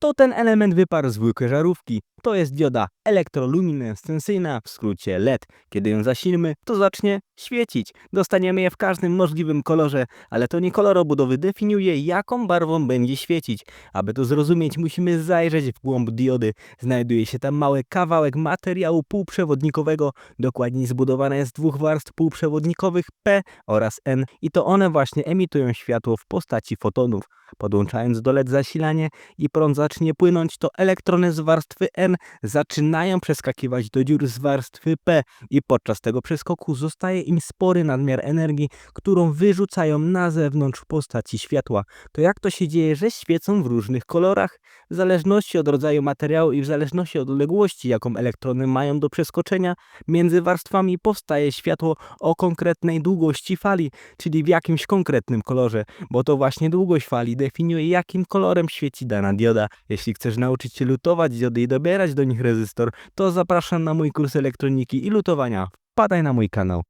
to ten element wyparł z dwójkę żarówki. To jest dioda elektroluminescencyjna, w skrócie LED. Kiedy ją zasilimy, to zacznie świecić. Dostaniemy je w każdym możliwym kolorze, ale to nie kolor obudowy definiuje, jaką barwą będzie świecić. Aby to zrozumieć, musimy zajrzeć w głąb diody. Znajduje się tam mały kawałek materiału półprzewodnikowego, dokładniej zbudowane z dwóch warstw półprzewodnikowych P oraz N i to one właśnie emitują światło w postaci fotonów. Podłączając do LED zasilanie i prąd zacznie płynąć, to elektrony z warstwy N zaczynają przeskakiwać do dziur z warstwy P i podczas tego przeskoku zostaje im spory nadmiar energii, którą wyrzucają na zewnątrz w postaci światła. To jak to się dzieje, że świecą w różnych kolorach? W zależności od rodzaju materiału i w zależności od odległości, jaką elektrony mają do przeskoczenia, między warstwami powstaje światło o konkretnej długości fali, czyli w jakimś konkretnym kolorze, bo to właśnie długość fali definiuje, jakim kolorem świeci dana dioda. Jeśli chcesz nauczyć się lutować diody i dobierać do nich rezystor, to zapraszam na mój kurs elektroniki i lutowania. Wpadaj na mój kanał.